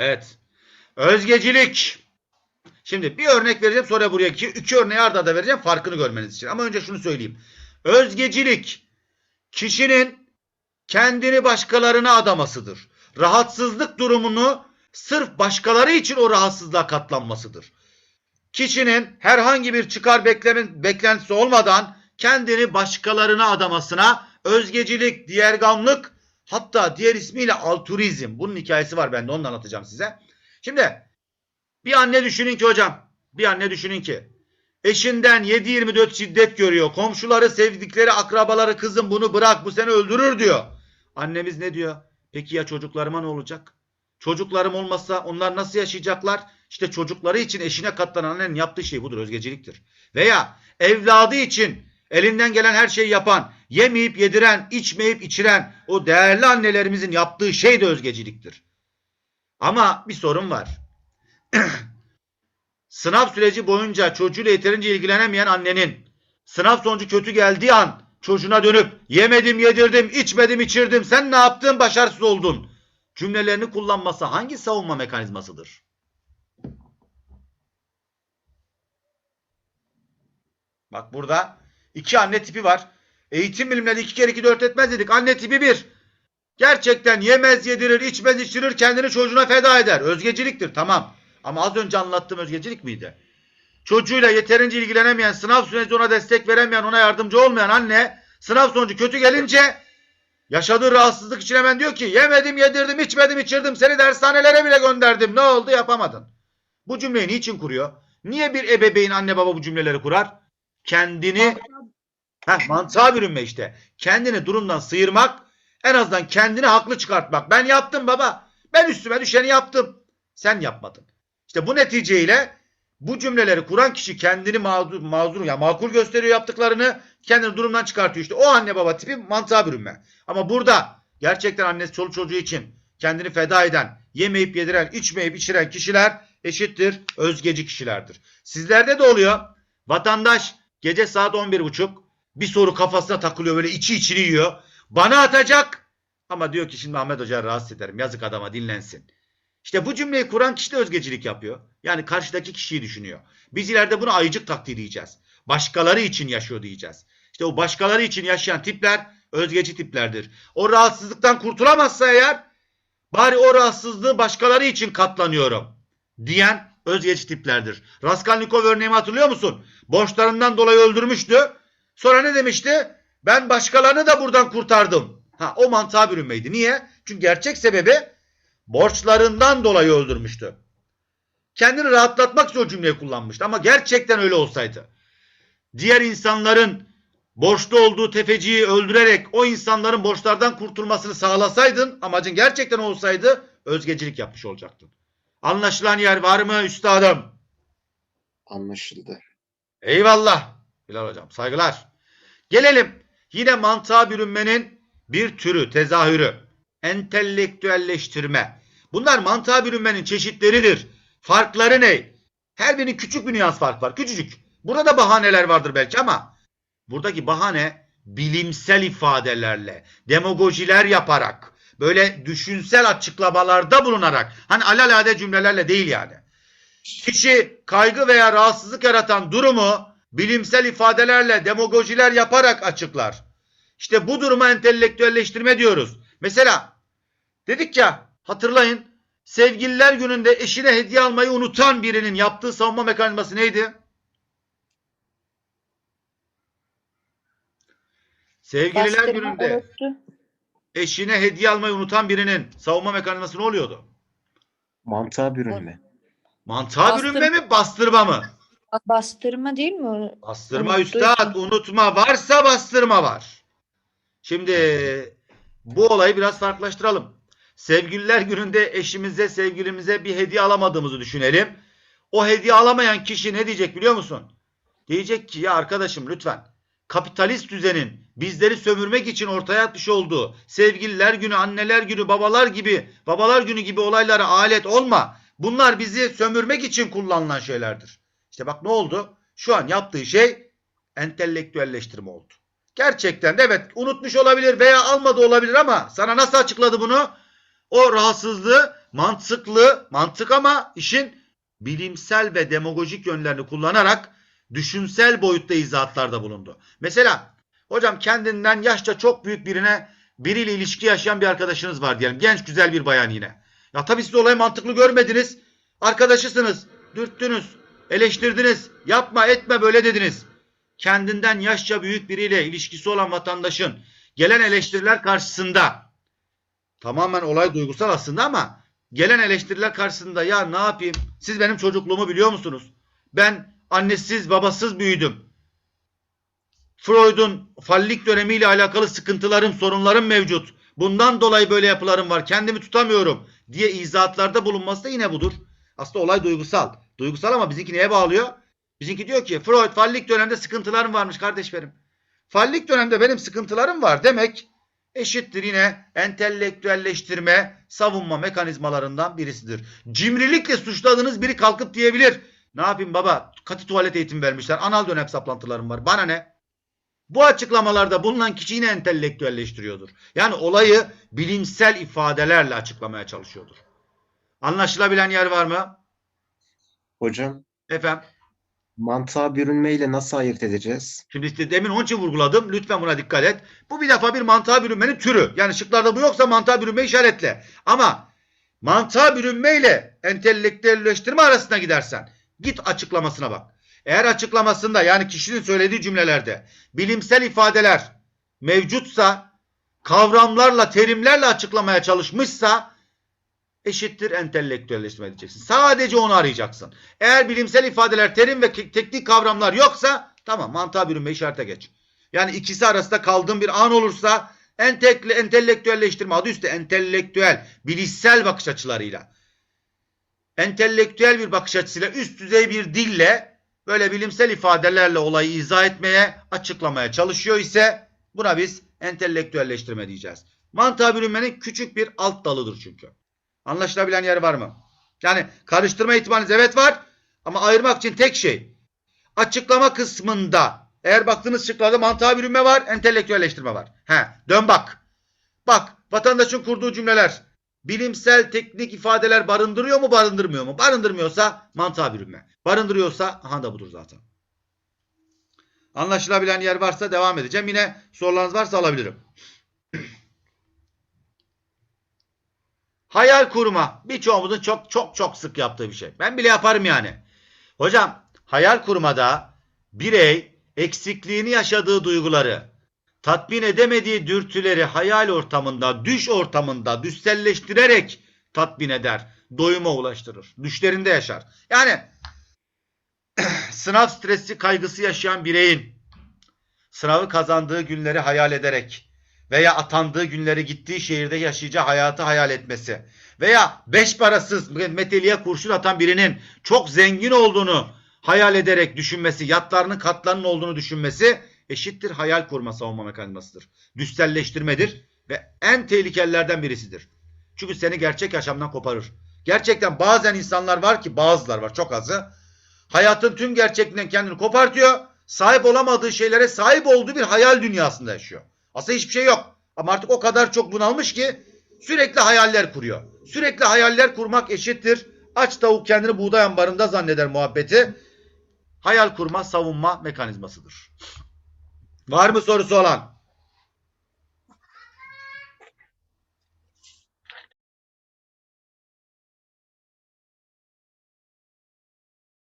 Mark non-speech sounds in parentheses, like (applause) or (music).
Evet. Özgecilik. Şimdi bir örnek vereceğim sonra buraya iki, iki örneği arda arda vereceğim farkını görmeniz için. Ama önce şunu söyleyeyim. Özgecilik kişinin kendini başkalarına adamasıdır. Rahatsızlık durumunu sırf başkaları için o rahatsızlığa katlanmasıdır. Kişinin herhangi bir çıkar bekleme, beklentisi olmadan kendini başkalarına adamasına özgecilik, diğergamlık hatta diğer ismiyle altruizm. Bunun hikayesi var ben de onu da anlatacağım size. Şimdi bir anne düşünün ki hocam bir anne düşünün ki eşinden 7-24 şiddet görüyor. Komşuları, sevdikleri, akrabaları kızım bunu bırak bu seni öldürür diyor. Annemiz ne diyor? Peki ya çocuklarıma ne olacak? Çocuklarım olmazsa onlar nasıl yaşayacaklar? İşte çocukları için eşine katlanan annenin yaptığı şey budur özgeciliktir. Veya evladı için elinden gelen her şeyi yapan, yemeyip yediren, içmeyip içiren o değerli annelerimizin yaptığı şey de özgeciliktir. Ama bir sorun var. (clears throat) Sınav süreci boyunca çocuğuyla yeterince ilgilenemeyen annenin sınav sonucu kötü geldiği an çocuğuna dönüp yemedim yedirdim içmedim içirdim sen ne yaptın başarısız oldun cümlelerini kullanması hangi savunma mekanizmasıdır? Bak burada iki anne tipi var. Eğitim bilimleri iki kere iki dört etmez dedik. Anne tipi bir. Gerçekten yemez yedirir, içmez içirir, kendini çocuğuna feda eder. Özgeciliktir tamam. Ama az önce anlattığım özgecilik miydi? Çocuğuyla yeterince ilgilenemeyen, sınav sürecinde ona destek veremeyen, ona yardımcı olmayan anne sınav sonucu kötü gelince yaşadığı rahatsızlık için hemen diyor ki yemedim, yedirdim, içmedim, içirdim, seni dershanelere bile gönderdim. Ne oldu yapamadın. Bu cümleyi niçin kuruyor? Niye bir ebeveyn anne baba bu cümleleri kurar? Kendini Heh, mantığa bürünme işte. Kendini durumdan sıyırmak, en azından kendini haklı çıkartmak. Ben yaptım baba. Ben üstüme düşeni yaptım. Sen yapmadın. İşte bu neticeyle bu cümleleri kuran kişi kendini mağdur, mazur ya makul gösteriyor yaptıklarını, kendini durumdan çıkartıyor işte. O anne baba tipi mantığa bürünme. Ama burada gerçekten annesi çoluk çocuğu için kendini feda eden, yemeyip yediren, içmeyip içiren kişiler eşittir özgeci kişilerdir. Sizlerde de oluyor. Vatandaş gece saat 11.30 bir soru kafasına takılıyor böyle içi içini yiyor. Bana atacak ama diyor ki şimdi Ahmet Hoca rahatsız ederim. Yazık adama dinlensin. İşte bu cümleyi kuran kişi de özgecilik yapıyor. Yani karşıdaki kişiyi düşünüyor. Biz ileride bunu ayıcık taktiği diyeceğiz. Başkaları için yaşıyor diyeceğiz. İşte o başkaları için yaşayan tipler özgeci tiplerdir. O rahatsızlıktan kurtulamazsa eğer bari o rahatsızlığı başkaları için katlanıyorum diyen özgeci tiplerdir. Raskolnikov örneğimi hatırlıyor musun? Borçlarından dolayı öldürmüştü. Sonra ne demişti? Ben başkalarını da buradan kurtardım. Ha, o mantığa bürünmeydi. Niye? Çünkü gerçek sebebi borçlarından dolayı öldürmüştü. Kendini rahatlatmak için o cümleyi kullanmıştı. Ama gerçekten öyle olsaydı. Diğer insanların borçlu olduğu tefeciyi öldürerek o insanların borçlardan kurtulmasını sağlasaydın amacın gerçekten olsaydı özgecilik yapmış olacaktın. Anlaşılan yer var mı üstadım? Anlaşıldı. Eyvallah. Bilal hocam saygılar. Gelelim yine mantığa bürünmenin bir türü, tezahürü. Entelektüelleştirme. Bunlar mantığa bürünmenin çeşitleridir. Farkları ne? Her birinin küçük bir nüans fark var. Küçücük. Burada da bahaneler vardır belki ama buradaki bahane bilimsel ifadelerle, demagojiler yaparak, böyle düşünsel açıklamalarda bulunarak, hani alalade cümlelerle değil yani. Kişi kaygı veya rahatsızlık yaratan durumu bilimsel ifadelerle, demagojiler yaparak açıklar. İşte bu duruma entelektüelleştirme diyoruz. Mesela dedik ya hatırlayın sevgililer gününde eşine hediye almayı unutan birinin yaptığı savunma mekanizması neydi? Sevgililer Bastırma, gününde unuttu. eşine hediye almayı unutan birinin savunma mekanizması ne oluyordu? Mantığa bürünme. Mantığa Bastırma. bürünme mi bastırma mı? Bastırma değil mi? o? Bastırma Unuttuğu üstad, için. unutma varsa bastırma var. Şimdi bu olayı biraz farklılaştıralım. Sevgililer gününde eşimize, sevgilimize bir hediye alamadığımızı düşünelim. O hediye alamayan kişi ne diyecek biliyor musun? Diyecek ki ya arkadaşım lütfen kapitalist düzenin bizleri sömürmek için ortaya atmış olduğu sevgililer günü, anneler günü, babalar gibi, babalar günü gibi olaylara alet olma. Bunlar bizi sömürmek için kullanılan şeylerdir. İşte bak ne oldu? Şu an yaptığı şey entelektüelleştirme oldu. Gerçekten de evet unutmuş olabilir veya almadı olabilir ama sana nasıl açıkladı bunu? O rahatsızlığı mantıklı, mantık ama işin bilimsel ve demagojik yönlerini kullanarak düşünsel boyutta izahatlarda bulundu. Mesela hocam kendinden yaşça çok büyük birine biriyle ilişki yaşayan bir arkadaşınız var diyelim. Genç güzel bir bayan yine. Ya tabii siz olayı mantıklı görmediniz. Arkadaşısınız. Dürttünüz. Eleştirdiniz. Yapma etme böyle dediniz. Kendinden yaşça büyük biriyle ilişkisi olan vatandaşın gelen eleştiriler karşısında tamamen olay duygusal aslında ama gelen eleştiriler karşısında ya ne yapayım? Siz benim çocukluğumu biliyor musunuz? Ben annesiz babasız büyüdüm. Freud'un fallik dönemiyle alakalı sıkıntılarım, sorunlarım mevcut. Bundan dolayı böyle yapılarım var. Kendimi tutamıyorum diye izahatlarda bulunması da yine budur. Aslında olay duygusal. Duygusal ama bizimki neye bağlıyor? Bizimki diyor ki Freud fallik dönemde sıkıntılarım varmış kardeş benim. Fallik dönemde benim sıkıntılarım var demek eşittir yine entelektüelleştirme, savunma mekanizmalarından birisidir. Cimrilikle suçladığınız biri kalkıp diyebilir. Ne yapayım baba? Katı tuvalet eğitim vermişler. Anal dönem saplantılarım var. Bana ne? Bu açıklamalarda bulunan kişi yine entelektüelleştiriyordur. Yani olayı bilimsel ifadelerle açıklamaya çalışıyordur. Anlaşılabilen yer var mı? Hocam Efendim? mantığa bürünmeyle nasıl ayırt edeceğiz? Şimdi işte demin onun için vurguladım. Lütfen buna dikkat et. Bu bir defa bir mantığa bürünmenin türü. Yani şıklarda bu yoksa mantığa bürünme işaretle. Ama mantığa bürünmeyle entelektüelleştirme arasına gidersen git açıklamasına bak. Eğer açıklamasında yani kişinin söylediği cümlelerde bilimsel ifadeler mevcutsa kavramlarla terimlerle açıklamaya çalışmışsa eşittir entelektüelleştirme diyeceksin. Sadece onu arayacaksın. Eğer bilimsel ifadeler, terim ve teknik kavramlar yoksa tamam mantığa bürünme işarete geç. Yani ikisi arasında kaldığın bir an olursa entekle, entelektüelleştirme adı üstte entelektüel, bilişsel bakış açılarıyla entelektüel bir bakış açısıyla üst düzey bir dille böyle bilimsel ifadelerle olayı izah etmeye, açıklamaya çalışıyor ise buna biz entelektüelleştirme diyeceğiz. Mantığa bürünmenin küçük bir alt dalıdır çünkü. Anlaşılabilen yer var mı? Yani karıştırma ihtimaliniz evet var ama ayırmak için tek şey açıklama kısmında eğer baktığınız şıklarda mantığa bürünme var, entelektüelleştirme var. He, dön bak. Bak, vatandaşın kurduğu cümleler bilimsel teknik ifadeler barındırıyor mu, barındırmıyor mu? Barındırmıyorsa mantığa bürünme. Barındırıyorsa aha da budur zaten. Anlaşılabilen yer varsa devam edeceğim. Yine sorularınız varsa alabilirim. Hayal kurma. Birçoğumuzun çok çok çok sık yaptığı bir şey. Ben bile yaparım yani. Hocam hayal kurmada birey eksikliğini yaşadığı duyguları, tatmin edemediği dürtüleri hayal ortamında, düş ortamında düşselleştirerek tatmin eder. Doyuma ulaştırır. Düşlerinde yaşar. Yani (clears throat) sınav stresi, kaygısı yaşayan bireyin sınavı kazandığı günleri hayal ederek veya atandığı günleri gittiği şehirde yaşayacağı hayatı hayal etmesi veya beş parasız meteliğe kurşun atan birinin çok zengin olduğunu hayal ederek düşünmesi, yatlarının katlarının olduğunu düşünmesi eşittir hayal kurma savunma mekanizmasıdır. Düşselleştirmedir ve en tehlikelilerden birisidir. Çünkü seni gerçek yaşamdan koparır. Gerçekten bazen insanlar var ki bazılar var çok azı. Hayatın tüm gerçekliğinden kendini kopartıyor. Sahip olamadığı şeylere sahip olduğu bir hayal dünyasında yaşıyor. Aslında hiçbir şey yok. Ama artık o kadar çok bunalmış ki sürekli hayaller kuruyor. Sürekli hayaller kurmak eşittir. Aç tavuk kendini buğday ambarında zanneder muhabbeti. Hayal kurma savunma mekanizmasıdır. Var mı sorusu olan?